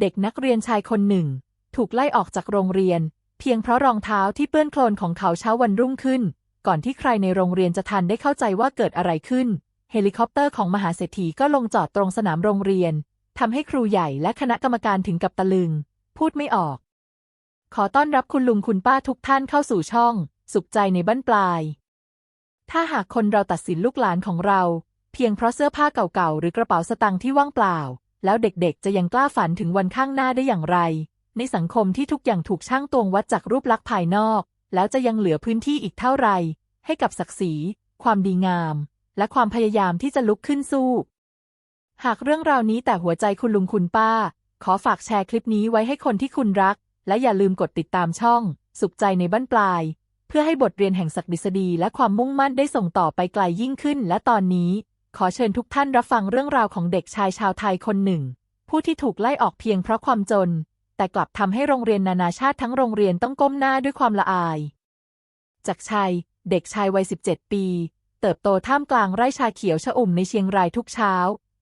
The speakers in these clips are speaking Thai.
เด็กนักเรียนชายคนหนึ่ง ถูกไล่ออกจากโรงเรียน เพียงเพราะรองเท้าที่เปื้อนโคลนของเขาเช้าวันรุ่งขึ้น ก่อนที่ใครในโรงเรียนจะทันได้เข้าใจว่าเกิดอะไรขึ้น เฮลิคอปเตอร์ของมหาเศรษฐีก็ลงจอดตรงสนามโรงเรียนทำให้ครูใหญ่และคณะกรรมการถึงกับตะลึง พูดไม่ออก ขอต้อนรับคุณลุงคุณป้าทุกท่านเข้าสู่ช่อง สุขใจในบ้านปลาย ถ้าหากคนเราตัดสินลูกหลานของเรา เพียงเพราะเสื้อผ้าเก่าๆหรือกระเป๋าสตางค์ที่ว่างเปล่า แล้วเด็กๆ จะยังกล้าฝันถึงวันข้างหน้าได้อย่างไร ในสังคมที่ทุกอย่างถูกช่างตวงวัดจากรูปลักษณ์ภายนอก แล้วจะยังเหลือพื้นที่อีกเท่าไรให้กับศักดิ์ศรี ความดีงาม และความพยายามที่จะลุกขึ้นสู้ หากเรื่องราวนี้แต่หัวใจคุณลุงคุณป้า ขอฝากแชร์คลิปนี้ไว้ให้คนที่คุณรัก และอย่าลืมกดติดตามช่อง สุขใจในบ้านปลาย เพื่อให้บทเรียนแห่งศักดิษฎีและความมุ่งมั่นได้ส่งต่อไปไกลยิ่งขึ้น และตอนนี้ ขอเชิญทุกท่านรับฟังเรื่องราวของเด็กชายชาวไทยคนหนึ่ง ผู้ที่ถูกไล่ออกเพียงเพราะความจน แต่กลับทำให้โรงเรียนนานาชาติทั้งโรงเรียนต้องก้มหน้าด้วยความละอาย จากชัย เด็กชายวัย 17 ปี เติบโตท่ามกลางไร่ชาเขียวชอุ่มในเชียงรายทุกเช้า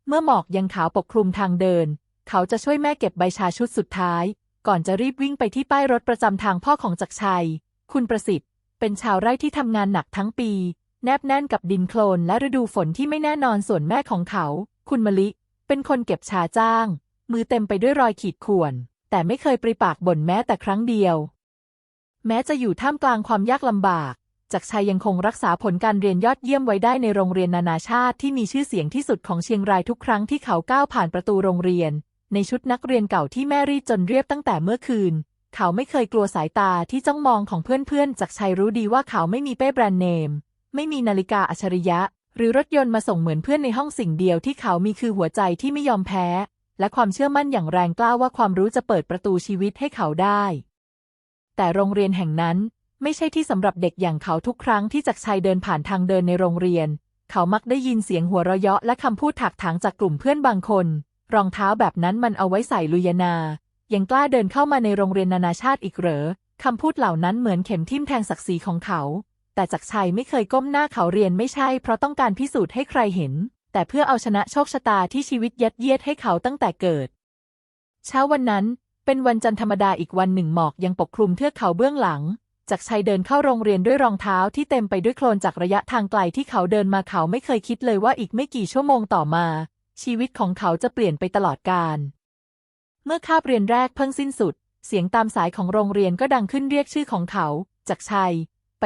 เมื่อหมอกยังขาวปกคลุมทางเดิน เขาจะช่วยแม่เก็บใบชาชุดสุดท้าย ก่อนจะรีบวิ่งไปที่ป้ายรถประจำทางพ่อของจักรชัย คุณประสิทธิ์ เป็นชาวไร่ที่ทำงานหนักทั้งปี แนบแน่นกับดินโคลนและฤดูฝนที่ไม่แน่นอนส่วนแม่ของเขา คุณมะลิ เป็นคนเก็บชาจ้าง มือเต็มไปด้วยรอยขีดข่วน แต่ไม่เคยปริปากบ่นแม้แต่ครั้งเดียว แม้จะอยู่ท่ามกลางความยากลำบาก จักชัยยังคงรักษาผลการเรียนยอดเยี่ยมไว้ได้ในโรงเรียนนานาชาติที่มีชื่อเสียงที่สุดของเชียงรายทุกครั้งที่เขาก้าวผ่านประตูโรงเรียน ในชุดนักเรียนเก่าที่แม่รีดจนเรียบตั้งแต่เมื่อคืน เขาไม่เคยกลัวสายตาที่จ้องมองของเพื่อนๆจักชัยรู้ดีว่าเขาไม่มีเป้แบรนด์เนม ไม่มีนาฬิกาอัจฉริยะ หรือรถยนต์มาส่งเหมือนเพื่อนในห้องสิ่งเดียวที่เขามีคือหัวใจที่ไม่ยอมแพ้ และความเชื่อมั่นอย่างแรงกล้าว่าความรู้จะเปิดประตูชีวิตให้เขาได้ แต่โรงเรียนแห่งนั้นไม่ใช่ที่สำหรับเด็กอย่างเขาทุกครั้งที่จักรชัยเดินผ่านทางเดินในโรงเรียน เขามักได้ยินเสียงหัวเราะเยาะและคำพูดถักถางจากกลุ่มเพื่อนบางคน รองเท้าแบบนั้นมันเอาไว้ใส่ลุยนา ยังกล้าเดินเข้ามาในโรงเรียนนานาชาติอีกเหรอคำพูดเหล่านั้นเหมือนเข็มทิ่มแทงศักดิ์ศรีของเขา แต่จักรชัยไม่เคยก้มหน้าเขาเรียนไม่ใช่เพราะต้องการพิสูจน์ให้ใครเห็น แต่เพื่อเอาชนะโชคชะตาที่ชีวิตยัดเยียดให้เขาตั้งแต่เกิด เช้าวันนั้น เป็นวันจันทร์ธรรมดาอีกวันหนึ่งหมอกยังปกคลุมเทือกเขาเบื้องหลังจักรชัยเดินเข้าโรงเรียนด้วยรองเท้าที่เต็มไปด้วยโคลนจากระยะทางไกลที่เขาเดินมาเขาไม่เคยคิดเลยว่าอีกไม่กี่ชั่วโมงต่อมา ชีวิตของเขาจะเปลี่ยนไปตลอดกาลเมื่อคาบเรียนแรกเพิ่งสิ้นสุด เสียงตามสายของโรงเรียนก็ดังขึ้นเรียกชื่อของเขาจักรชัย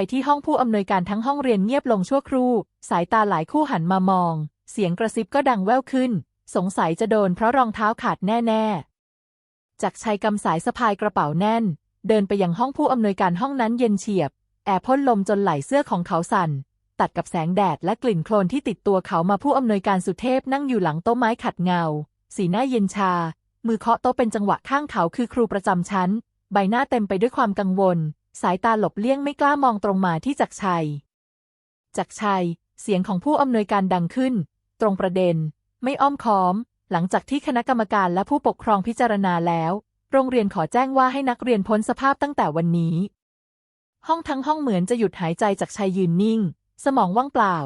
ไปที่ห้องผู้อำนวยการทั้งห้องเรียนเงียบลงชั่วครู่ สายตาหลายคู่หันมามอง เสียงกระซิบก็ดังแว่วขึ้น สงสัยจะโดนเพราะรองเท้าขาดแน่ๆ จักชัยกำสายสะพายกระเป๋าแน่น เดินไปยังห้องผู้อำนวยการห้องนั้นเย็นเฉียบ แอร์พ่นลมจนไหล่เสื้อของเขาสั่น ตัดกับแสงแดดและกลิ่นโคลนที่ติดตัวเขามาผู้อำนวยการสุเทพนั่งอยู่หลังโต๊ะไม้ขัดเงา สีหน้าเย็นชา มือเคาะโต๊ะเป็นจังหวะข้างเขาคือครูประจำชั้น ใบหน้าเต็มไปด้วยความกังวล สายตาหลบเลี่ยงไม่กล้ามองตรงมาที่จักชัย จักชัย เสียงของผู้อำนวยการดังขึ้น ตรงประเด็น ไม่อ้อมค้อม หลังจากที่คณะกรรมการและผู้ปกครองพิจารณาแล้ว โรงเรียนขอแจ้งว่าให้นักเรียนพ้นสภาพตั้งแต่วันนี้ ห้องทั้งห้องเหมือนจะหยุดหายใจจากชายยืนนิ่ง สมองว่างเปล่า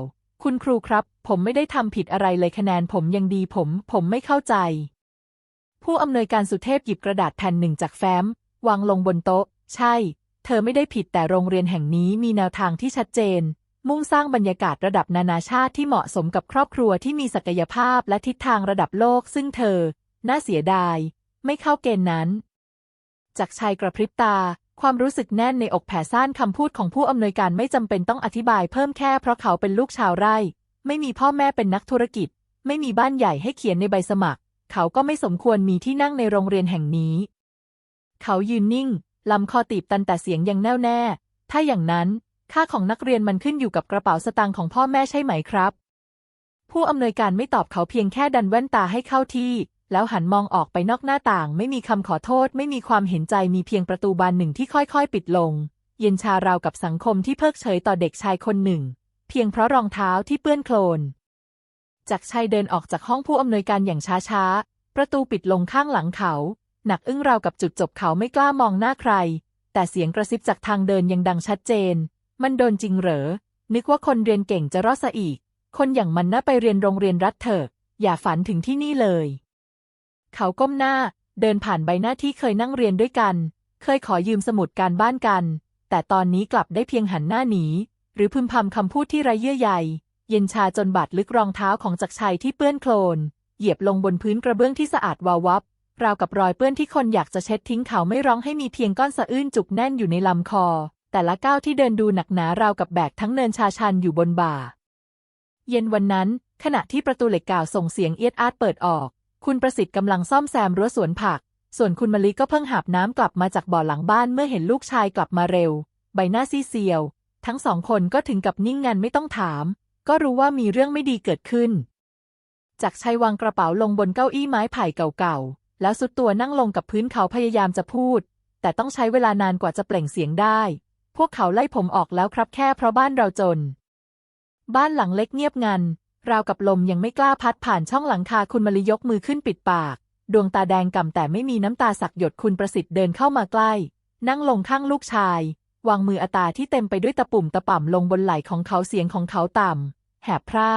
คุณครูครับ ผมไม่ได้ทำผิดอะไรเลยคะแนนผมยังดีผม ผมไม่เข้าใจ ผู้อำนวยการสุเทพหยิบกระดาษแผ่นหนึ่งจากแฟ้มวางลงบนโต๊ะ ใช่ เธอไม่ได้ผิดแต่โรงเรียนแห่งนี้มีแนวทางที่ชัดเจน มุ่งสร้างบรรยากาศระดับนานาชาติที่เหมาะสมกับครอบครัวที่มีศักยภาพและทิศทางระดับโลก ซึ่งเธอ น่าเสียดาย ไม่เข้าเกณฑ์นั้น จากชายกระพริบตา ความรู้สึกแน่นในอกแผ่ซ่านคำพูดของผู้อำนวยการไม่จำเป็นต้องอธิบายเพิ่มแค่เพราะเขาเป็นลูกชาวไร่ ไม่มีพ่อแม่เป็นนักธุรกิจ ไม่มีบ้านใหญ่ให้เขียนในใบสมัคร เขาก็ไม่สมควรมีที่นั่งในโรงเรียนแห่งนี้ เขายืนนิ่ง ลำคอตีบตันแต่เสียงยังแน่วแน่ ถ้าอย่างนั้น ค่าของนักเรียนมันขึ้นอยู่กับกระเป๋าสตางค์ของพ่อแม่ใช่ไหมครับ ผู้อำนวยการไม่ตอบเขาเพียงแค่ดันแว่นตาให้เข้าที่ แล้วหันมองออกไปนอกหน้าต่าง ไม่มีคำขอโทษ ไม่มีความเห็นใจมีเพียงประตูบานหนึ่งที่ค่อยๆ ปิดลง เย็นชาราวกับสังคมที่เพิกเฉยต่อเด็กชายคนหนึ่ง เพียงเพราะรองเท้าที่เปื้อนโคลนจักรชัยเดินออกจากห้องผู้อำนวยการอย่างช้าๆ ประตูปิดลงข้างหลังเขา หนักอึ้งราวกับจุดจบเขาไม่กล้ามองหน้าใคร แต่เสียงกระซิบจากทางเดินยังดังชัดเจน มันโดนจริงเหรอ นึกว่าคนเรียนเก่งจะรอดซะอีก คนอย่างมันน่าไปเรียนโรงเรียนรัฐเถอะ อย่าฝันถึงที่นี่เลย เขาก้มหน้า เดินผ่านใบหน้าที่เคยนั่งเรียนด้วยกัน เคยขอยืมสมุดการบ้านกัน แต่ตอนนี้กลับได้เพียงหันหน้าหนี หรือพึมพำคำพูดที่ไร้เยื่อใย เย็นชาจนบาดลึกรองเท้าของจักรชัยที่เปื้อนโคลน เหยียบลงบนพื้นกระเบื้องที่สะอาดวาววับ ราวกับรอยเปื้อนที่คนอยากจะเช็ดทิ้งเขาไม่ร้องให้มีเพียงก้อนสะอื้นจุกแน่นอยู่ในลำคอ แต่ละก้าวที่เดินดูหนักหนาราวกับแบกทั้งเนินชาชันอยู่บนบ่า เย็นวันนั้น ขณะที่ประตูเหล็กก่าวส่งเสียงเอียดอาดเปิดออก คุณประสิทธิ์กำลังซ่อมแซมรั้วสวนผัก ส่วนคุณมะลิก็เพิ่งหาบน้ำกลับมาจากบ่อหลังบ้านเมื่อเห็นลูกชายกลับมาเร็ว ใบหน้าซีเซียว ทั้งสองคนก็ถึงกับนิ่งงันไม่ต้องถาม ก็รู้ว่ามีเรื่องไม่ดีเกิดขึ้น จากชัยวางกระเป๋าลงบนเก้าอี้ไม้ไผ่เก่าๆ แล้วสุดตัวนั่งลงกับพื้นเขาพยายามจะพูด แต่ต้องใช้เวลานานกว่าจะเปล่งเสียงได้ พวกเขาไล่ผมออกแล้วครับแค่เพราะบ้านเราจน บ้านหลังเล็กเงียบงัน ราวกับลมยังไม่กล้าพัดผ่านช่องหลังคาคุณมลิยกมือขึ้นปิดปาก ดวงตาแดงก่ำแต่ไม่มีน้ำตาสักหยดคุณประสิทธิ์เดินเข้ามาใกล้ นั่งลงข้างลูกชาย วางมืออาตาที่เต็มไปด้วยตะปุ่มตะป่ำลงบนไหล่ของเขาเสียงของเขาต่ำแหบพร่า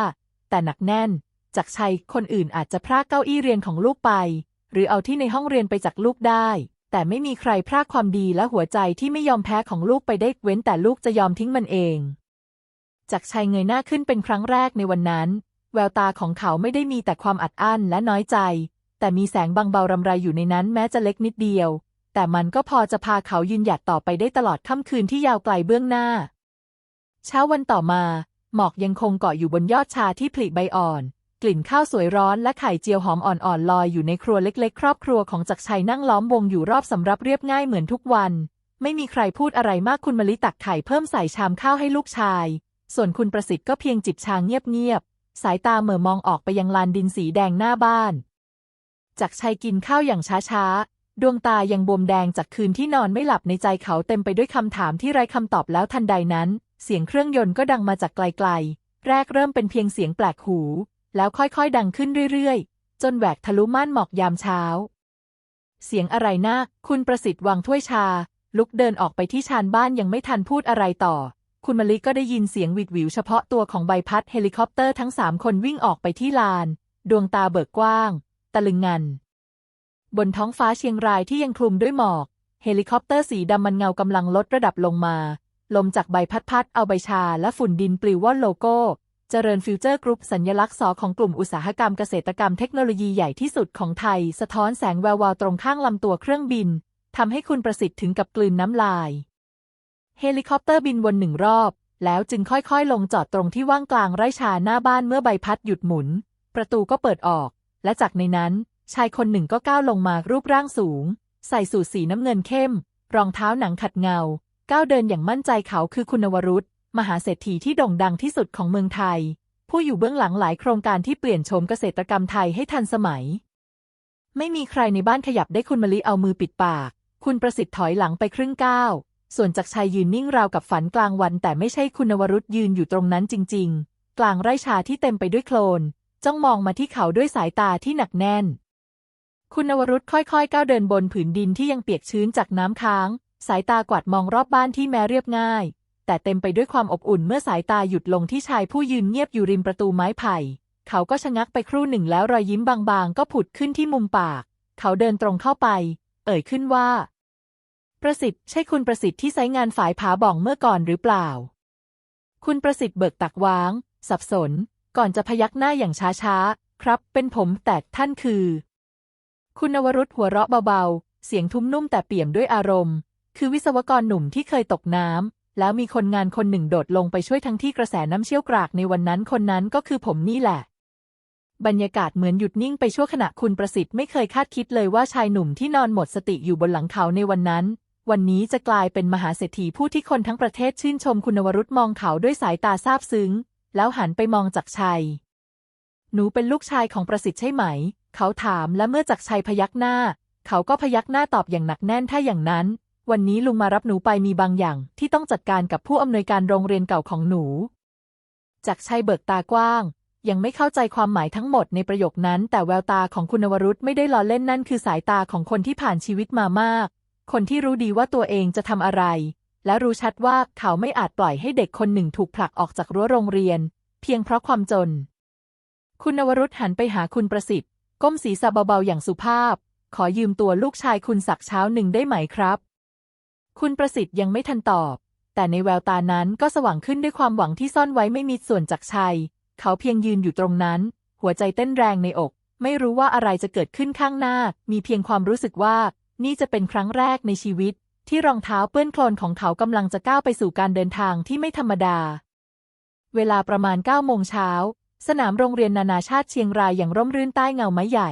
แต่หนักแน่นจากชัยคนอื่นอาจจะพรากเก้าอี้เรียนของลูกไป หรือเอาที่ในห้องเรียนไปจากลูกได้ แต่ไม่มีใครพรากความดีและหัวใจที่ไม่ยอมแพ้ของลูกไปได้เว้นแต่ลูกจะยอมทิ้งมันเอง จากชัยเงยหน้าขึ้นเป็นครั้งแรกในวันนั้น แววตาของเขาไม่ได้มีแต่ความอัดอั้นและน้อยใจ แต่มีแสงบางเบารำไรอยู่ในนั้นแม้จะเล็กนิดเดียว แต่มันก็พอจะพาเขายืนหยัดต่อไปได้ตลอดค่ำคืนที่ยาวไกลเบื้องหน้า เช้าวันต่อมา หมอกยังคงเกาะอยู่บนยอดชาที่ผลิใบอ่อน กลิ่นข้าวสวยร้อนและไข่เจียวหอมอ่อนๆลอยอยู่ในครัวเล็กๆ ครอบครัวของจักรชัยนั่งล้อมวงอยู่รอบสำรับเรียบง่ายเหมือนทุกวัน ไม่มีใครพูดอะไรมากคุณมะลิตักไข่เพิ่มใส่ชามข้าวให้ลูกชาย ส่วนคุณประสิทธิ์ก็เพียงจิบชาเงียบๆสายตาเหม่อมองออกไปยังลานดินสีแดงหน้าบ้านจักรชัยกินข้าวอย่างช้าๆดวงตายังบวมแดงจากคืนที่นอนไม่หลับในใจเขาเต็มไปด้วยคำถามที่ไร้คำตอบแล้วทันใดนั้น เสียงเครื่องยนต์ก็ดังมาจากไกลๆ แรกเริ่มเป็นเพียงเสียงแปลกหู แล้วค่อยๆ ดังขึ้นเรื่อยๆ จนแหวกทะลุม่านหมอกยามเช้า เสียงอะไรนะ คุณประสิทธิ์วางถ้วยชา ลุกเดินออกไปที่ชานบ้านยังไม่ทันพูดอะไรต่อ คุณมะลิก็ได้ยินเสียงวิดวิวเฉพาะตัวของใบพัดเฮลิคอปเตอร์ทั้งสามคนวิ่งออกไปที่ลาน ดวงตาเบิกกว้าง ตะลึงงัน บนท้องฟ้าเชียงรายที่ยังคลุมด้วยหมอก เฮลิคอปเตอร์สีดำมันเงากำลังลดระดับลงมา ลมจากใบพัดพัดเอาใบชาและฝุ่นดินปลิวว่อนโลโก้ เจริญฟิวเจอร์กรุ๊ปสัญลักษณ์สอของกลุ่มอุตสาหกรรมเกษตรกรรมเทคโนโลยีใหญ่ที่สุดของไทย สะท้อนแสงแวววาวตรงข้างลำตัวเครื่องบินทำให้คุณประสิทธิ์ถึงกับกลืนน้ำลาย เฮลิคอปเตอร์บินวนหนึ่งรอบ แล้วจึงค่อยๆ ลงจอดตรงที่ว่างกลางไร่ชาหน้าบ้านเมื่อใบพัดหยุดหมุน ประตูก็เปิดออก และจากในนั้น ชายคนหนึ่งก็ก้าวลงมารูปร่างสูง ใส่สูทสีน้ำเงินเข้ม รองเท้าหนังขัดเงา ก้าวเดินอย่างมั่นใจเขาคือคุณวรุษ มหาเศรษฐีที่โด่งดังที่สุดของเมืองไทย ผู้อยู่เบื้องหลังหลายโครงการที่เปลี่ยนโฉมเกษตรกรรมไทยให้ทันสมัย ไม่มีใครในบ้านขยับได้คุณมะลิเอามือปิดปาก คุณประสิทธิ์ถอยหลังไปครึ่งก้าวส่วนจักรชัยยืนนิ่งราวกับฝันกลางวัน แต่ไม่ใช่คุณนวรุษยืนอยู่ตรงนั้นจริง ๆ กลางไร่ชาที่เต็มไปด้วยโคลนจ้องมองมาที่เขาด้วยสายตาที่หนักแน่น คุณนวรุษค่อยๆ ก้าวเดินบนผืนดินที่ยังเปียกชื้นจากน้ำค้าง สายตากวาดมองรอบบ้านที่แม้เรียบง่าย แต่เต็มไปด้วยความอบอุ่นเมื่อสายตาหยุดลงที่ชายผู้ยืนเงียบอยู่ริมประตูไม้ไผ่ เขาก็ชะงักไปครู่หนึ่งแล้วรอยยิ้มบางๆ ก็ผุดขึ้นที่มุมปาก เขาเดินตรงเข้าไป เอ่ยขึ้นว่า ประสิทธิ์ใช่คุณประสิทธิ์ที่ไซงานฝายผาบ่องเมื่อก่อนหรือเปล่า คุณประสิทธิ์เบิกตักว้าง สับสน ก่อนจะพยักหน้าอย่างช้าๆ ครับ เป็นผมแต่ท่านคือ คุณนวรุษหัวเราะเบาๆ เสียงทุ้มนุ่มแต่เปี่ยมด้วยอารมณ์ คือวิศวกรหนุ่มที่เคยตกน้ำ แล้วมีคนงานคนหนึ่งโดดลงไปช่วยทั้งที่กระแสน้ำเชี่ยวกรากในวันนั้นคนนั้นก็คือผมนี่แหละ บรรยากาศเหมือนหยุดนิ่งไปชั่วขณะคุณประสิทธิ์ไม่เคยคาดคิดเลยว่าชายหนุ่มที่นอนหมดสติอยู่บนหลังเขาในวันนั้น วันนี้จะกลายเป็นมหาเศรษฐีผู้ที่คนทั้งประเทศชื่นชมคุณวรุษมองเขาด้วยสายตาซาบซึ้ง แล้วหันไปมองจักชัย หนูเป็นลูกชายของประสิทธิ์ใช่ไหม เขาถามและเมื่อจักชัยพยักหน้า เขาก็พยักหน้าตอบอย่างหนักแน่นถ้าอย่างนั้น วันนี้ลุงมารับหนูไปมีบางอย่างที่ต้องจัดการกับผู้อำนวยการโรงเรียนเก่าของหนูจักชัยเบิกตากว้าง ยังไม่เข้าใจความหมายทั้งหมดในประโยคนั้น แต่แววตาของคุณนวรุษไม่ได้ล้อเล่นนั่นคือสายตาของคนที่ผ่านชีวิตมามาก คนที่รู้ดีว่าตัวเองจะทำอะไร และรู้ชัดว่าเขาไม่อาจปล่อยให้เด็กคนหนึ่งถูกผลักออกจากรั้วโรงเรียน เพียงเพราะความจน คุณนวรุษหันไปหาคุณประสิทธิ์ก้มศีรษะเบาๆอย่างสุภาพ ขอยืมตัวลูกชายคุณสักเช้าหนึ่งได้ไหมครับ คุณประสิทธิ์ยังไม่ทันตอบ แต่ในแววตานั้นก็สว่างขึ้นด้วยความหวังที่ซ่อนไว้ไม่มีส่วนจากชัย เขาเพียงยืนอยู่ตรงนั้น หัวใจเต้นแรงในอก ไม่รู้ว่าอะไรจะเกิดขึ้นข้างหน้า มีเพียงความรู้สึกว่า นี่จะเป็นครั้งแรกในชีวิต ที่รองเท้าเปื้อนโคลนของเขากำลังจะก้าวไปสู่การเดินทางที่ไม่ธรรมดา เวลาประมาณ9โมงเช้า สนามโรงเรียนนานาชาติเชียงรายอย่างร่มรื่นใต้เงาไม้ใหญ่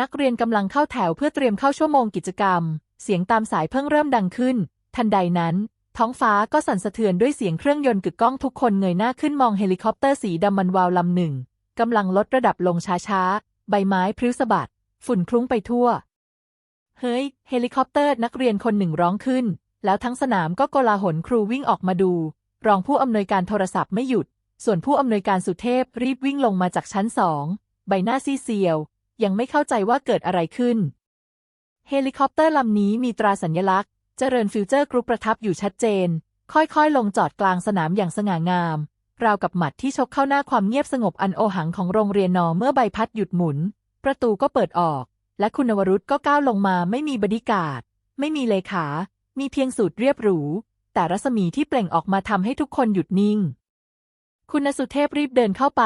นักเรียนกำลังเข้าแถวเพื่อเตรียมเข้าชั่วโมงกิจกรรม เสียงตามสายเพิ่งเริ่มดังขึ้น ทันใดนั้น ท้องฟ้าก็สั่นสะเทือนด้วยเสียงเครื่องยนต์กึกก้องทุกคนเงยหน้าขึ้นมองเฮลิคอปเตอร์สีดำมันวาวลำหนึ่งกำลังลดระดับลงช้าๆ ใบไม้พลิ้วสะบัด ฝุ่นคลุ้งไปทั่ว เฮ้ย เฮลิคอปเตอร์นักเรียนคนหนึ่งร้องขึ้น แล้วทั้งสนามก็โกลาหลครูวิ่งออกมาดู รองผู้อำนวยการโทรศัพท์ไม่หยุด ส่วนผู้อำนวยการสุเทพรีบวิ่งลงมาจากชั้นสอง ใบหน้าซีเซียว ยังไม่เข้าใจว่าเกิดอะไรขึ้น เฮลิคอปเตอร์ลำนี้มีตราสัญลักษณ์ เจริญฟิวเจอร์กรุ๊ปประทับอยู่ชัดเจน ค่อยๆ ลงจอดกลางสนามอย่างสง่างาม ราวกับหมัดที่ชกเข้าหน้าความเงียบสงบอันโอหังของโรงเรียนนอเมื่อใบพัดหยุดหมุน ประตูก็เปิดออก และคุณวรุษก็ก้าวลงมาไม่มีบดิการดไม่มีเลขา มีเพียงสูตรเรียบหรู แต่รัศมีที่เปล่งออกมาทำให้ทุกคนหยุดนิ่ง คุณสุเทพรีบเดินเข้าไป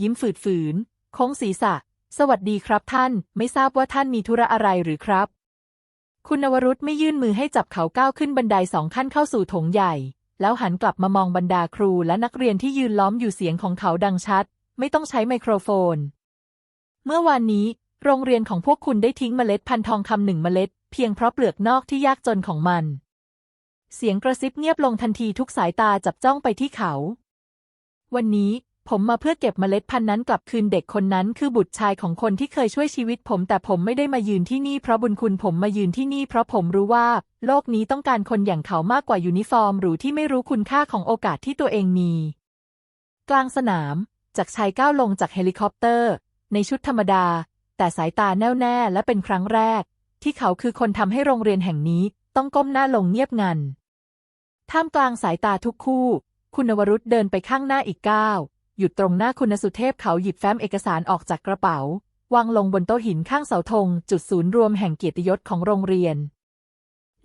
ยิ้มฝืดฝืนโค้งศีรษะ สวัสดีครับท่าน ไม่ทราบว่าท่านมีธุระอะไรหรือครับ คุณนวรุษไม่ยื่นมือให้จับเขาก้าวขึ้นบันไดสองขั้นเข้าสู่โถงใหญ่ แล้วหันกลับมามองบรรดาครูและนักเรียนที่ยืนล้อมอยู่เสียงของเขาดังชัด ไม่ต้องใช้ไมโครโฟน เมื่อวานนี้ โรงเรียนของพวกคุณได้ทิ้งเมล็ดพันธุ์ทองคำหนึ่งเมล็ด เพียงเพราะเปลือกนอกที่ยากจนของมัน เสียงกระซิบเงียบลงทันทีทุกสายตาจับจ้องไปที่เขา วันนี้ ผมมาเพื่อเก็บเมล็ดพันธุ์นั้นกลับคืนเด็กคนนั้นคือบุตรชายของคนที่เคยช่วยชีวิตผมแต่ผมไม่ได้มายืนที่นี่เพราะบุญคุณผมมายืนที่นี่เพราะผมรู้ว่า โลกนี้ต้องการคนอย่างเขามากกว่ายูนิฟอร์ม หรือที่ไม่รู้คุณค่าของโอกาสที่ตัวเองมี กลางสนาม จากชายก้าวลงจากเฮลิคอปเตอร์ ในชุดธรรมดา แต่สายตาแน่วแน่และเป็นครั้งแรก ที่เขาคือคนทำให้โรงเรียนแห่งนี้ต้องก้มหน้าลงเงียบงันท่ามกลางสายตาทุกคู่ คุณวรุษเดินไปข้างหน้าอีกก้าว หยุดตรงหน้าคุณสุเทพเขาหยิบแฟ้มเอกสารออกจากกระเป๋า วางลงบนโต๊ะหินข้างเสาธง จุดศูนย์รวมแห่งเกียรติยศของโรงเรียน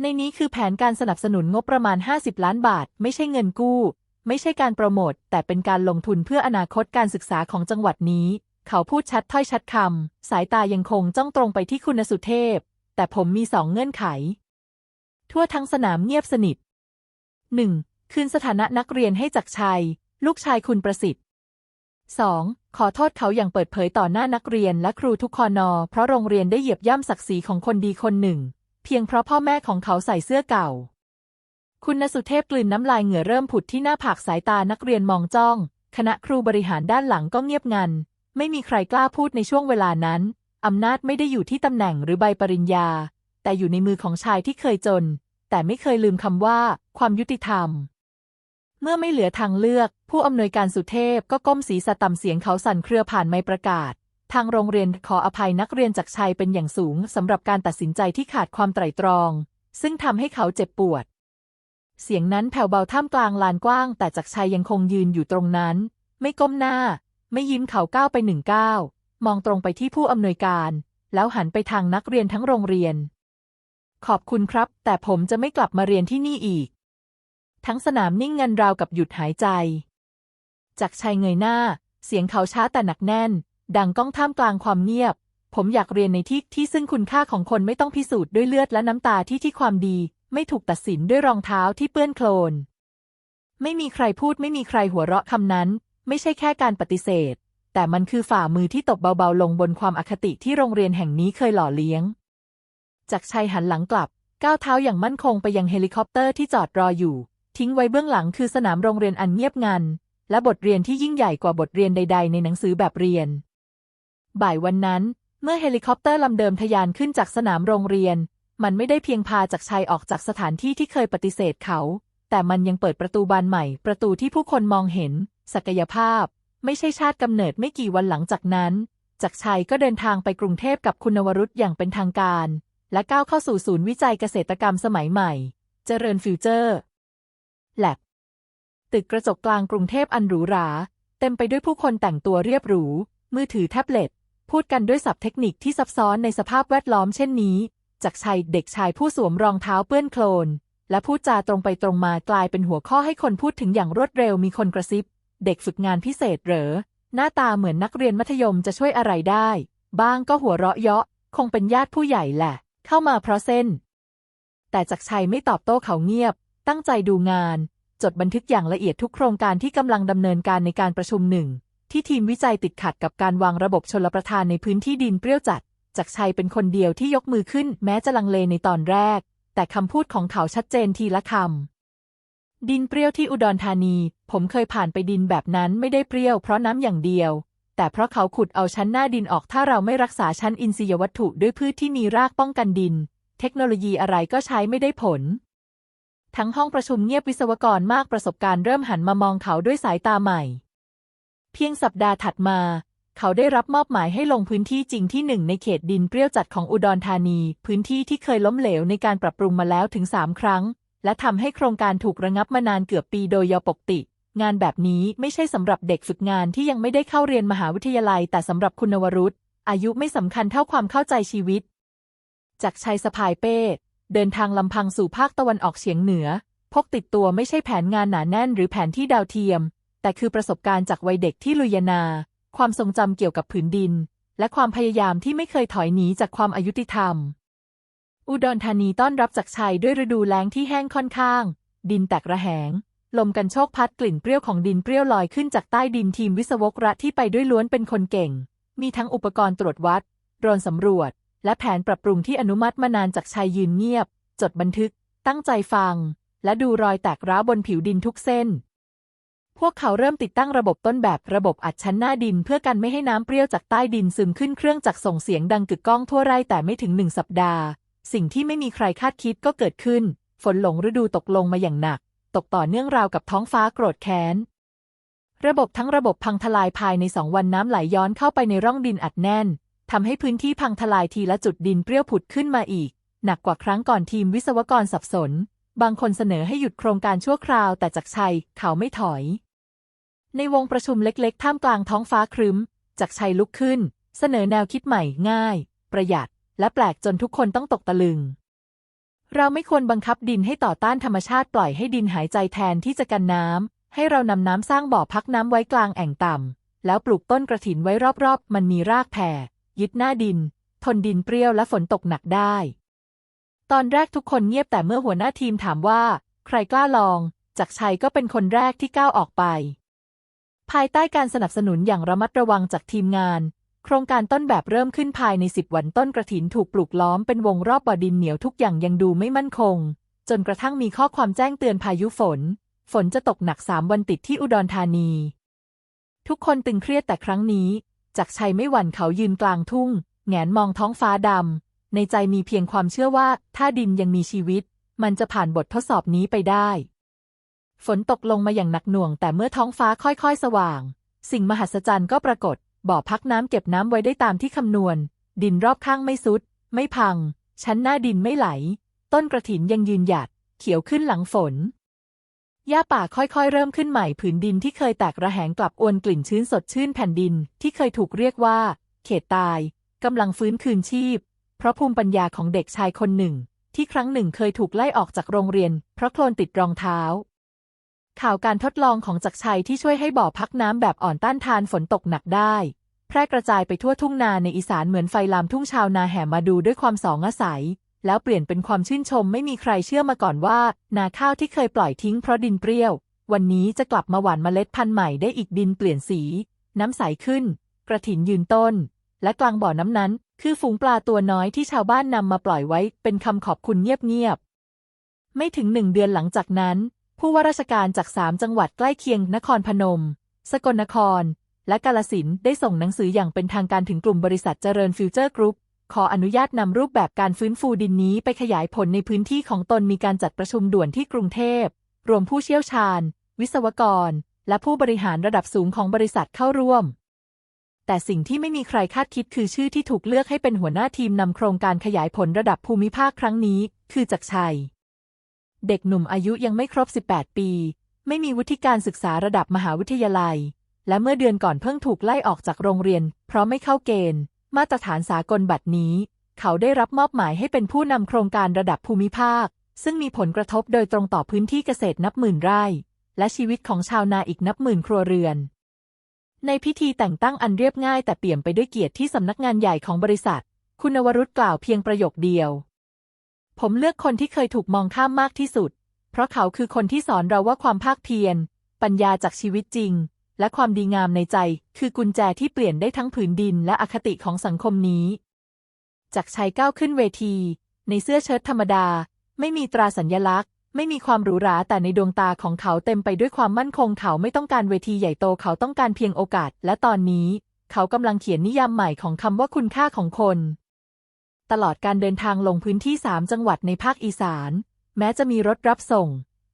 ในนี้คือแผนการสนับสนุนงบประมาณ 50 ล้านบาท ไม่ใช่เงินกู้ ไม่ใช่การโปรโมทแต่เป็นการลงทุนเพื่ออนาคตการศึกษาของจังหวัดนี้ เขาพูดชัดถ้อยชัดคำสายตายังคงจ้องตรงไปที่คุณสุเทพ แต่ผมมีสองเงื่อนไข ทั่วทั้งสนามเงียบสนิท 1. คืนสถานะนักเรียนให้จักชัย ลูกชายคุณประสิทธิ์ 2. ขอโทษเขาอย่างเปิดเผยต่อหน้านักเรียนและครูทุกคนอ เพราะโรงเรียนได้เหยียบย่ำศักดิ์ศรีของคนดีคนหนึ่ง เพียงเพราะพ่อแม่ของเขาใส่เสื้อเก่า คุณนสุเทพกลืนน้ำลายเหงื่อเริ่มผุดที่หน้าผากสายตานักเรียนมองจ้อง คณะครูบริหารด้านหลังก็เงียบงัน ไม่มีใครกล้าพูดในช่วงเวลานั้น อำนาจไม่ได้อยู่ที่ตำแหน่งหรือใบปริญญา แต่อยู่ในมือของชายที่เคยจน แต่ไม่เคยลืมคำว่า ความยุติธรรม เมื่อไม่เหลือทางเลือก ผู้อำนวยการสุเทพก็ก้มศีรษะต่ำเสียงเขาสั่นเครือผ่านไมค์ประกาศ ทางโรงเรียนขออภัยนักเรียนจากชัยเป็นอย่างสูงสำหรับการตัดสินใจที่ขาดความไตร่ตรอง ซึ่งทำให้เขาเจ็บปวด เสียงนั้นแผ่วเบาท่ามกลางลานกว้าง แต่จากชัยยังคงยืนอยู่ตรงนั้น ไม่ก้มหน้า ไม่ยิ้มเขาก้าวไปหนึ่งก้าวมองตรงไปที่ผู้อำนวยการ แล้วหันไปทางนักเรียนทั้งโรงเรียน ขอบคุณครับ แต่ผมจะไม่กลับมาเรียนที่นี่อีก ทั้งสนามนิ่งงันราวกับหยุดหายใจจากชัยเงยหน้า เสียงเขาช้าแต่หนักแน่น ดังก้องท่ามกลางความเงียบ ผมอยากเรียนในที่ที่ซึ่งคุณค่าของคนไม่ต้องพิสูจน์ด้วยเลือดและน้ำตาที่ที่ความดี ไม่ถูกตัดสินด้วยรองเท้าที่เปื้อนโคลน ไม่มีใครพูดไม่มีใครหัวเราะคำนั้น ไม่ใช่แค่การปฏิเสธ แต่มันคือฝ่ามือที่ตบเบาๆ ลงบนความอคติที่โรงเรียนแห่งนี้เคยหล่อเลี้ยงจากชัยหันหลังกลับก้าวเท้าอย่างมั่นคงไปยังเฮลิคอปเตอร์ที่จอดรออยู่ ทิ้งไว้เบื้องหลังคือสนามโรงเรียนอันเงียบงัน และบทเรียนที่ยิ่งใหญ่กว่าบทเรียนใด ๆ ในหนังสือแบบเรียน บ่ายวันนั้น เมื่อเฮลิคอปเตอร์ลำเดิมทะยานขึ้นจากสนามโรงเรียน มันไม่ได้เพียงพาจากชัยออกจากสถานที่ที่เคยปฏิเสธเขา แต่มันยังเปิดประตูบานใหม่ ประตูที่ผู้คนมองเห็น ศักยภาพ ไม่ใช่ชาติกำเนิดไม่กี่วันหลังจากนั้นจากชัยก็เดินทางไปกรุงเทพกับคุณนวรุษอย่างเป็นทางการ และก้าวเข้าสู่ศูนย์วิจัยเกษตรกรรมสมัยใหม่ เจริญฟิวเจอร์ แลบตึกกระจกกลางกรุงเทพอันหรูหรา เต็มไปด้วยผู้คนแต่งตัวเรียบหรู มือถือแท็บเล็ต พูดกันด้วยศัพท์เทคนิคที่ซับซ้อนในสภาพแวดล้อมเช่นนี้ จากชายเด็กชายผู้สวมรองเท้าเปื้อนโคลน และพูดจาตรงไปตรงมากลายเป็นหัวข้อให้คนพูดถึงอย่างรวดเร็วมีคนกระซิบ เด็กฝึกงานพิเศษเหรอ หน้าตาเหมือนนักเรียนมัธยมจะช่วยอะไรได้ บ้างก็หัวเราะเยาะ คงเป็นญาติผู้ใหญ่แหละ เข้ามาเพราะเส้น แต่จักรชัยไม่ตอบโต้เขาเงียบ ตั้งใจดูงาน จดบันทึกอย่างละเอียดทุกโครงการที่กำลังดำเนินการในการประชุมหนึ่งที่ทีมวิจัยติดขัดกับการวางระบบชลประทานในพื้นที่ดินเปรี้ยวจัด จักชัยเป็นคนเดียวที่ยกมือขึ้นแม้จะลังเลในตอนแรก แต่คำพูดของเขาชัดเจนทีละคำ ดินเปรี้ยวที่อุดรธานี ผมเคยผ่านไปดินแบบนั้นไม่ได้เปรี้ยวเพราะน้ำอย่างเดียว แต่เพราะเขาขุดเอาชั้นหน้าดินออกถ้าเราไม่รักษาชั้นอินทรียวัตถุด้วยพืชที่มีรากป้องกันดิน เทคโนโลยีอะไรก็ใช้ไม่ได้ผล ทั้งห้องประชุมเงียบวิศวกรมากประสบการณ์เริ่มหันมามองเขาด้วยสายตาใหม่ เพียงสัปดาห์ถัดมา เขาได้รับมอบหมายให้ลงพื้นที่จริงที่หนึ่งในเขตดินเปรี้ยวจัดของอุดรธานี พื้นที่ที่เคยล้มเหลวในการปรับปรุงมาแล้วถึงสามครั้ง และทำให้โครงการถูกระงับมานานเกือบปีโดยยอปกติ งานแบบนี้ไม่ใช่สำหรับเด็กฝึกงานที่ยังไม่ได้เข้าเรียนมหาวิทยาลัย แต่สำหรับคุณวรุษอายุไม่สำคัญเท่าความเข้าใจชีวิต จากชายสะพายเป้ เดินทางลำพังสู่ภาคตะวันออกเฉียงเหนือ พกติดตัวไม่ใช่แผนงานหนาแน่นหรือแผนที่ดาวเทียม แต่คือประสบการณ์จากวัยเด็กที่ลุยนา ความทรงจำเกี่ยวกับผืนดิน และความพยายามที่ไม่เคยถอยหนีจากความอายุติธรรม อุดรธานีต้อนรับจากชัยด้วยฤดูแล้งที่แห้งค่อนข้าง ดินแตกระแหง ลมกันโชกพัดกลิ่นเปรี้ยวของดินเปรี้ยวลอยขึ้นจากใต้ดินทีมวิศวกระที่ไปด้วยล้วนเป็นคนเก่ง มีทั้งอุปกรณ์ตรวจวัดโดรนสำรวจ และแผนปรับปรุงที่อนุมัติมานานจากชายยืนเงียบ จดบันทึก ตั้งใจฟัง และดูรอยแตกร้าวบนผิวดินทุกเส้น พวกเขาเริ่มติดตั้งระบบต้นแบบระบบอัดชั้นหน้าดิน เพื่อกันไม่ให้น้ำเปรี้ยวจากใต้ดินซึมขึ้นเครื่องจักรส่งเสียงดังกึกก้องทั่วไร่แต่ไม่ถึงหนึ่งสัปดาห์ สิ่งที่ไม่มีใครคาดคิดก็เกิดขึ้น ฝนหลงฤดูตกลงมาอย่างหนัก ตกต่อเนื่องราวกับท้องฟ้าโกรธแค้นระบบทั้งระบบพังทลายภายในสองวันน้ำไหลย้อนเข้าไปในร่องดินอัดแน่น ทำให้พื้นที่พังทลายทีละจุดดินเปรี้ยวผุดขึ้นมาอีก หนักกว่าครั้งก่อนทีมวิศวกรสับสน บางคนเสนอให้หยุดโครงการชั่วคราวแต่จากชัยเขาไม่ถอย ในวงประชุมเล็กๆ ท่ามกลางท้องฟ้าครึ้มจากชัยลุกขึ้น เสนอแนวคิดใหม่ง่าย ประหยัด และแปลกจนทุกคนต้องตกตะลึง เราไม่ควรบังคับดินให้ต่อต้านธรรมชาติปล่อยให้ดินหายใจแทนที่จะกันน้ำให้เรานำน้ำสร้างบ่อพักน้ำไว้กลางแอ่งต่ำแล้วปลูกต้นกระถินไว้รอบๆ มันมีรากแผ่ ยึดหน้าดิน ทนดินเปรี้ยวและฝนตกหนักได้ ตอนแรกทุกคนเงียบแต่เมื่อหัวหน้าทีมถามว่า ใครกล้าลอง จักรชัยก็เป็นคนแรกที่ก้าวออกไป ภายใต้การสนับสนุนอย่างระมัดระวังจากทีมงาน โครงการต้นแบบเริ่มขึ้นภายในสิบวันต้นกระถินถูกปลูกล้อมเป็นวงรอบบ่อดินเหนียวทุกอย่างยังดูไม่มั่นคง จนกระทั่งมีข้อความแจ้งเตือนพายุฝน ฝนจะตกหนักสามวันติดที่อุดรธานี ทุกคนตึงเครียดแต่ครั้งนี้ จักชัยไม่หวั่นเขายืนกลางทุ่ง แงนมองท้องฟ้าดำ ในใจมีเพียงความเชื่อว่า ถ้าดินยังมีชีวิต มันจะผ่านบททดสอบนี้ไปได้ ฝนตกลงมาอย่างหนักหน่วง แต่เมื่อท้องฟ้าค่อยๆ สว่าง สิ่งมหัศจรรย์ก็ปรากฏ บ่อพักน้ำเก็บน้ำไว้ได้ตามที่คำนวณ ดินรอบข้างไม่ซุด ไม่พัง ชั้นหน้าดินไม่ไหล ต้นกระถินยังยืนหยัด เขียวขึ้นหลังฝน หญ้าป่าค่อยๆ เริ่มขึ้นใหม่ผืนดินที่เคยแตกระแหงกลับอวนกลิ่นชื้นสดชื่นแผ่นดินที่เคยถูกเรียกว่า เขตตายกำลังฟื้นคืนชีพ เพราะภูมิปัญญาของเด็กชายคนหนึ่ง ที่ครั้งหนึ่งเคยถูกไล่ออกจากโรงเรียน เพราะโคลนติดรองเท้า ข่าวการทดลองของจักรชัยที่ช่วยให้บ่อพักน้ำแบบอ่อนต้านทานฝนตกหนักได้ แพร่กระจายไปทั่วทุ่งนาในอีสานเหมือนไฟลามทุ่งชาวนาแห่มาดูด้วยความสองอาศัย แล้วเปลี่ยนเป็นความชื่นชมไม่มีใครเชื่อมาก่อนว่า นาข้าวที่เคยปล่อยทิ้งเพราะดินเปรี้ยว วันนี้จะกลับมาหว่านเมล็ดพันธุ์ใหม่ได้อีกดินเปลี่ยนสี น้ำใสขึ้น กระถินยืนต้น และกลางบ่อน้ำนั้น คือฝูงปลาตัวน้อยที่ชาวบ้านนำมาปล่อยไว้เป็นคำขอบคุณเงียบๆไม่ถึงหนึ่งเดือนหลังจากนั้น ผู้ว่าราชการจากสามจังหวัดใกล้เคียงนครพนม สกลนคร และกาลสินได้ส่งหนังสืออย่างเป็นทางการถึงกลุ่มบริษัทเจริญฟิวเจอร์กรุ๊ป ขออนุญาตนำรูปแบบการฟื้นฟูดินนี้ไปขยายผลในพื้นที่ของตนมีการจัดประชุมด่วนที่กรุงเทพ รวมผู้เชี่ยวชาญ วิศวกร และผู้บริหารระดับสูงของบริษัทเข้าร่วม แต่สิ่งที่ไม่มีใครคาดคิดคือชื่อที่ถูกเลือกให้เป็นหัวหน้าทีมนำโครงการขยายผลระดับภูมิภาคครั้งนี้ คือจักชัย เด็กหนุ่มอายุยังไม่ครบ 18 ปี ไม่มีวุฒิการศึกษาระดับมหาวิทยาลัย และเมื่อเดือนก่อนเพิ่งถูกไล่ออกจากโรงเรียน เพราะไม่เข้าเกณฑ์ มาตรฐานสากลบัดนี้ เขาได้รับมอบหมายให้เป็นผู้นำโครงการระดับภูมิภาค ซึ่งมีผลกระทบโดยตรงต่อพื้นที่เกษตรนับหมื่นไร่ และชีวิตของชาวนาอีกนับหมื่นครัวเรือน ในพิธีแต่งตั้งอันเรียบง่ายแต่เปี่ยมไปด้วยเกียรติที่สำนักงานใหญ่ของบริษัท คุณวรุษกล่าวเพียงประโยคเดียว ผมเลือกคนที่เคยถูกมองข้ามมากที่สุด เพราะเขาคือคนที่สอนเราว่าความภาคเพียร ปัญญาจากชีวิตจริง และความดีงามในใจ คือกุญแจที่เปลี่ยนได้ทั้งผืนดินและอคติของสังคมนี้จากชายก้าวขึ้นเวที ในเสื้อเชิ้ตธรรมดา ไม่มีตราสัญญลักษณ์ ไม่มีความหรูหราแต่ในดวงตาของเขาเต็มไปด้วยความมั่นคงเขาไม่ต้องการเวทีใหญ่โตเขาต้องการเพียงโอกาส และตอนนี้ เขากำลังเขียนนิยามใหม่ของคำว่าคุณค่าของคน ตลอดการเดินทางลงพื้นที่สามจังหวัดในภาคอีสาน แม้จะมีรถรับส่ง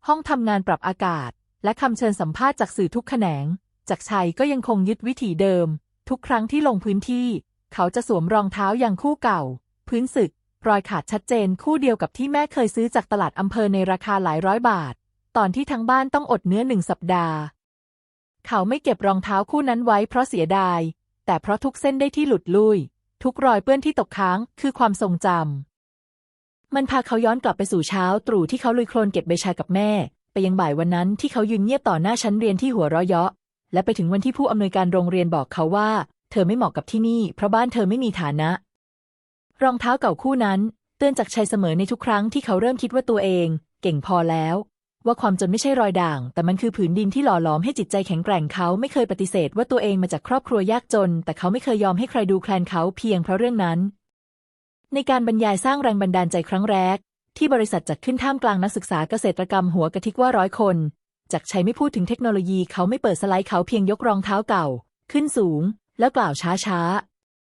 ห้องทำงานปรับอากาศ และคำเชิญสัมภาษณ์จากสื่อทุกแขนง จากชัยก็ยังคงยึดวิถีเดิม ทุกครั้งที่ลงพื้นที่ เขาจะสวมรองเท้าอย่างคู่เก่า พื้นสึก รอยขาดชัดเจนคู่เดียวกับที่แม่เคยซื้อจากตลาดอำเภอในราคาหลายร้อยบาท ตอนที่ทั้งบ้านต้องอดเนื้อหนึ่งสัปดาห์ เขาไม่เก็บรองเท้าคู่นั้นไว้เพราะเสียดาย แต่เพราะทุกเส้นได้ที่หลุดลุย ทุกรอยเปื้อนที่ตกค้างคือความทรงจำมันพาเขาย้อนกลับไปสู่เช้าตรู่ที่เขาลุยโคลนเก็บใบชากับแม่ ไปยังบ่ายวันนั้นที่เขายืนเงียบต่อหน้าชั้นเรียนที่หัวเราะเยาะ และไปถึงวันที่ผู้อำนวยการโรงเรียนบอกเขาว่า เธอไม่เหมาะกับที่นี่เพราะบ้านเธอไม่มีฐานะ รองเท้าเก่าคู่นั้น เตือนจากชัยเสมอในทุกครั้งที่เขาเริ่มคิดว่าตัวเอง เก่งพอแล้ว ว่าความจนไม่ใช่รอยด่าง แต่มันคือผืนดินที่หล่อหลอมให้จิตใจแข็งแกร่งเขาไม่เคยปฏิเสธว่าตัวเองมาจากครอบครัวยากจน แต่เขาไม่เคยยอมให้ใครดูแคลนเขาเพียงเพราะเรื่องนั้น ในการบรรยายสร้างแรงบันดาลใจครั้งแรกที่บริษัทจัดขึ้นท่ามกลางนักศึกษาเกษตรกรรมหัวกะทิกว่าร้อยคน จากชัยไม่พูดถึงเทคโนโลยีเขาไม่เปิดสไลด์เขาเพียงยกรองเท้าเก่า ขึ้นสูง แล้วกล่าวช้า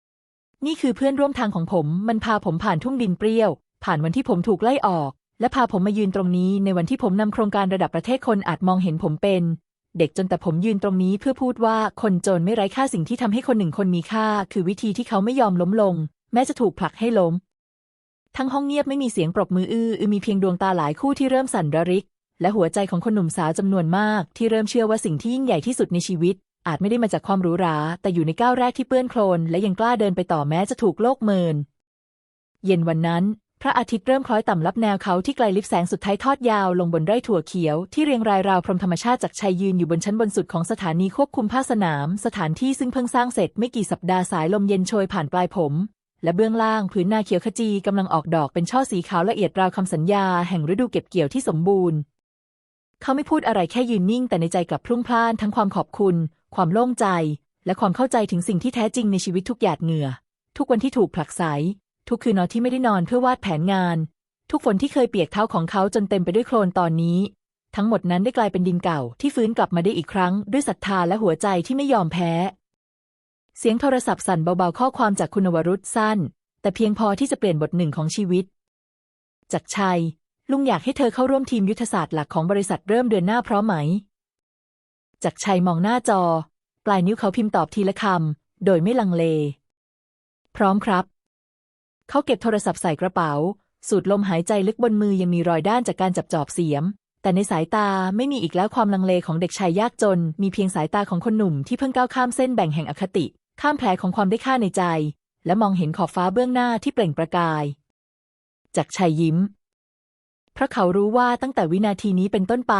ๆนี่คือเพื่อนร่วมทางของผม มันพาผมผ่านทุ่งดินเปรี้ยว ผ่านวันที่ผมถูกไล่ออก และพาผมมายืนตรงนี้ ในวันที่ผมนำโครงการระดับประเทศคนอาจมองเห็นผมเป็น เด็กจนแต่ผมยืนตรงนี้เพื่อพูดว่าคนจนไม่ไร้ค่าสิ่งที่ทำให้คนหนึ่งคนมีค่า คือวิธีที่เขาไม่ยอมล้มลง แม้จะถูกผลักให้ล้ม ทั้งห้องเงียบไม่มีเสียงปรบมืออื้ออือมีเพียงดวงตาหลายคู่ที่เริ่มสั่นระริก และหัวใจของคนหนุ่มสาวจำนวนมากที่เริ่มเชื่อว่าสิ่งที่ยิ่งใหญ่ที่สุดในชีวิต อาจไม่ได้มาจากความหรูหรา แต่อยู่ในก้าวแรกที่เปื้อนโคลน และยังกล้าเดินไปต่อแม้จะถูกโลกเมิน เย็นวันนั้น พระอาทิตย์เริ่มคล้อยต่ำลับแนวเขาที่ไกลลิบแสงสุดท้ายทอดยาวลงบนไร่ถั่วเขียว ที่เรียงรายราวพรหมธรรมชาติจากชายยืนอยู่บนชั้นบนสุดของสถานีควบคุมภาคสนาม สถานที่ซึ่งเพิ่งสร้างเสร็จไม่กี่สัปดาห์สายลมเย็นโชยผ่านปลายผมและเบื้องล่างผืนนาเขียวขจีกำลังออกดอกเป็นช่อสีขาวละเอียดราวคำสัญญาแห่งฤดูเก็บเกี่ยวที่สมบูรณ์ เขาไม่พูดอะไรแค่ยืนนิ่ง แต่ในใจกลับพรุ่งพล่านทั้งความขอบคุณ ความโล่งใจ และความเข้าใจถึงสิ่งที่แท้จริงในชีวิตทุกหยาดเหงื่อ ทุกวันที่ถูกผลักไสทุกคืนนอนที่ไม่ได้นอนเพื่อวาดแผนงาน ทุกฝนที่เคยเปียกเท้าของเขาจนเต็มไปด้วยโคลนตอนนี้ ทั้งหมดนั้นได้กลายเป็นดินเก่าที่ฟื้นกลับมาได้อีกครั้ง ด้วยศรัทธาและหัวใจที่ไม่ยอมแพ้ เสียงโทรศัพท์สั่นเบาๆข้อความจากคุณวรุษสั้น แต่เพียงพอที่จะเปลี่ยนบทหนึ่งของชีวิต จากชัย ลุงอยากให้เธอเข้าร่วมทีมยุทธศาสตร์หลักของบริษัทเริ่มเดือนหน้าพร้อมไหมจากชัยมองหน้าจอ ปลายนิ้วเขาพิมพ์ตอบทีละคำ โดยไม่ลังเล พร้อมครับ เขาเก็บโทรศัพท์ใส่กระเป๋า สูดลมหายใจลึกบนมือยังมีรอยด้านจากการจับจอบเสียม แต่ในสายตาไม่มีอีกแล้วความลังเลของเด็กชายยากจน มีเพียงสายตาของคนหนุ่มที่เพิ่งก้าวข้ามเส้นแบ่งแห่งอคติ ข้ามแผลของความได้ค่าในใจ และมองเห็นขอบฟ้าเบื้องหน้าที่เปล่งประกายจากชายยิ้ม เพราะเขารู้ว่าตั้งแต่วินาทีนี้เป็นต้นไป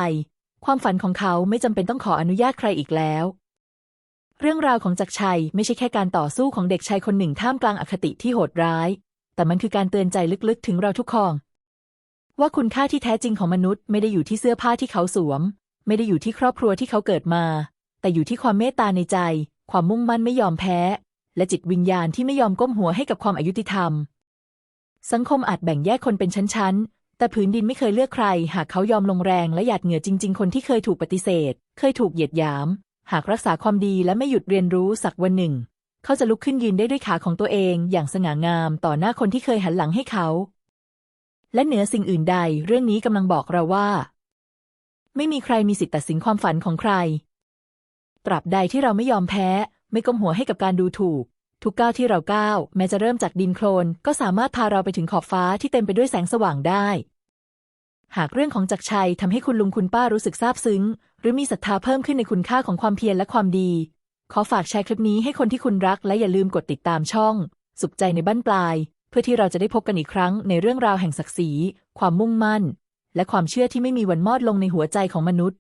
ความฝันของเขาไม่จำเป็นต้องขออนุญาตใครอีกแล้ว เรื่องราวของจักรชัยไม่ใช่แค่การต่อสู้ของเด็กชายคนหนึ่งท่ามกลางอคติที่โหดร้าย แต่มันคือการเตือนใจลึกๆ ถึงเราทุกคนว่าคุณค่าที่แท้จริงของมนุษย์ไม่ได้อยู่ที่เสื้อผ้าที่เขาสวม ไม่ได้อยู่ที่ครอบครัวที่เขาเกิดมา แต่อยู่ที่ความเมตตาในใจ ความมุ่งมั่นไม่ยอมแพ้ และจิตวิญญาณที่ไม่ยอมก้มหัวให้กับความอายุติธรรม สังคมอาจแบ่งแยกคนเป็นชั้นๆ แต่ผืนดินไม่เคยเลือกใคร หากเขายอมลงแรงและหยาดเหงื่อจริง ๆ คนที่เคยถูกปฏิเสธ เคยถูกเหยียดหยาม หากรักษาความดีและไม่หยุดเรียนรู้สักวันหนึ่ง เขาจะลุกขึ้นยืนได้ด้วยขาของตัวเอง อย่างสง่างามต่อหน้าคนที่เคยหันหลังให้เขา และเหนือสิ่งอื่นใด เรื่องนี้กำลังบอกเราว่า ไม่มีใครมีสิทธิ์ตัดสินความฝันของใคร ตราบใดที่เราไม่ยอมแพ้ ไม่ก้มหัวให้กับการดูถูก ทุกก้าวที่เราก้าวแม้จะเริ่มจากดินโคลนก็สามารถพาเราไปถึงขอบฟ้าที่เต็มไปด้วยแสงสว่างได้ หากเรื่องของจักรชัยทำให้คุณลุงคุณป้ารู้สึกซาบซึ้ง หรือมีศรัทธาเพิ่มขึ้นในคุณค่าของความเพียรและความดี ขอฝากแชร์คลิปนี้ให้คนที่คุณรักและอย่าลืมกดติดตามช่อง สุขใจในบั้นปลาย เพื่อที่เราจะได้พบกันอีกครั้งในเรื่องราวแห่งศักดิ์ศรี ความมุ่งมั่น และความเชื่อที่ไม่มีวันมอดลงในหัวใจของมนุษย์